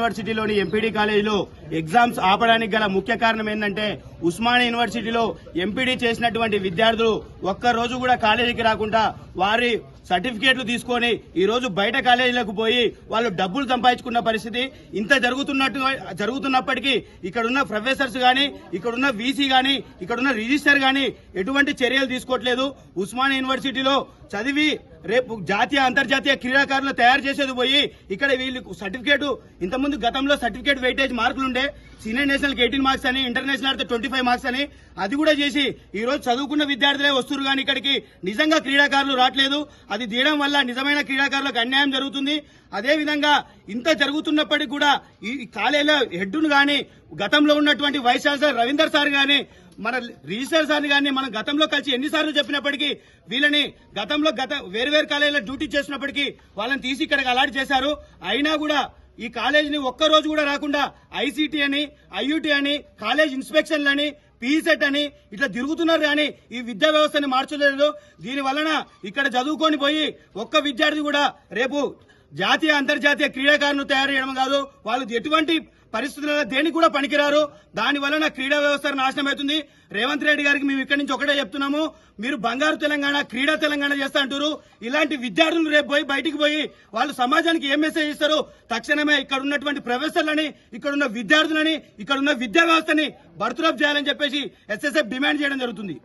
యూనివర్సిటీలోని MPD కాలేజీలో exams ఆపడానికి గల ముఖ్య కారణం ఏంటంటే ఉస్మానియా యూనివర్సిటీలో ఎంపీడీ చేసినటువంటి విద్యార్థులు ఒక్క రోజు కూడా కాలేజీకి రాకుండా వారి సర్టిఫికేట్లు తీసుకొని ఈ రోజు బయట కాలేజీలకు పోయి వాళ్ళు డబ్బులు సంపాదించుకున్న పరిస్థితి. ఇంత జరుగుతున్నట్టు జరుగుతున్నప్పటికీ ఇక్కడున్న ప్రొఫెసర్స్ గాని ఇక్కడున్న వీసీ గాని ఇక్కడున్న రిజిస్టర్ గాని ఎటువంటి చర్యలు తీసుకోవట్లేదు. ఉస్మానియా యూనివర్సిటీలో చదివి రేపు జాతీయ అంతర్జాతీయ క్రీడాకారులు తయారు చేసేది పోయి ఇక్కడ వీళ్ళు సర్టిఫికేట్ ఇంతకుముందు గతంలో సర్టిఫికేట్ వెయిటేజ్ మార్కులు ఉండే సీనియర్ నేషనల్ ఎయిటీన్ మార్క్స్ అని ఇంటర్నేషనల్ అయితే ట్వంటీ ఫైవ్ మార్క్స్ అని అది కూడా చేసి ఈరోజు చదువుకున్న విద్యార్థులే వస్తున్నారు కానీ ఇక్కడికి నిజంగా క్రీడాకారులు రావట్లేదు. అది తీయడం వల్ల నిజమైన క్రీడాకారులకు అన్యాయం జరుగుతుంది. అదేవిధంగా ఇంత జరుగుతున్నప్పటికీ కూడా ఈ కాలేజీలో హెడ్ను కానీ గతంలో ఉన్నటువంటి వైస్ ఛాన్సలర్ రవీందర్ సార్ కానీ మన రిజిస్టర్ సార్ కానీ మనం గతంలో కలిసి ఎన్నిసార్లు చెప్పినప్పటికీ వీళ్ళని గతంలో గత వేరు వేరు కాలేజీలో డ్యూటీ చేసినప్పటికీ వాళ్ళని తీసి ఇక్కడికి అలాట్ చేశారు. అయినా కూడా ఈ కాలేజీని ఒక్క రోజు కూడా రాకుండా ఐసీటీ అని ఐయుటి అని కాలేజ్ ఇన్స్పెక్షన్లని పీసెట్ అని ఇట్లా తిరుగుతున్నారు కానీ ఈ విద్యా వ్యవస్థని మార్చలేదు. దీని వలన ఇక్కడ చదువుకొని పోయి ఒక్క విద్యార్థి కూడా రేపు జాతీయ అంతర్జాతీయ క్రీడాకారులను తయారు చేయడం కాదు. వాళ్ళు ఎటువంటి పరిస్థితులలో దేనికి కూడా పనికిరారు. దాని వలన క్రీడా వ్యవస్థ నాశనం అవుతుంది. రేవంత్ రెడ్డి గారికి మేము ఇక్కడి నుంచి ఒకటే చెప్తున్నాము. మీరు బంగారు తెలంగాణ క్రీడా తెలంగాణ చేస్తా అంటారు ఇలాంటి విద్యార్థులు రేపు పోయి బయటికి పోయి వాళ్ళు సమాజానికి ఏం మెసేజ్ ఇస్తారు? తక్షణమే ఇక్కడ ఉన్నటువంటి ప్రొఫెసర్లని ఇక్కడ ఉన్న విద్యార్థులని ఇక్కడ ఉన్న విద్యా వ్యవస్థని బర్తురఫ్ చేయాలని చెప్పేసి ఎస్ఎస్ఎఫ్ డిమాండ్ చేయడం జరుగుతుంది.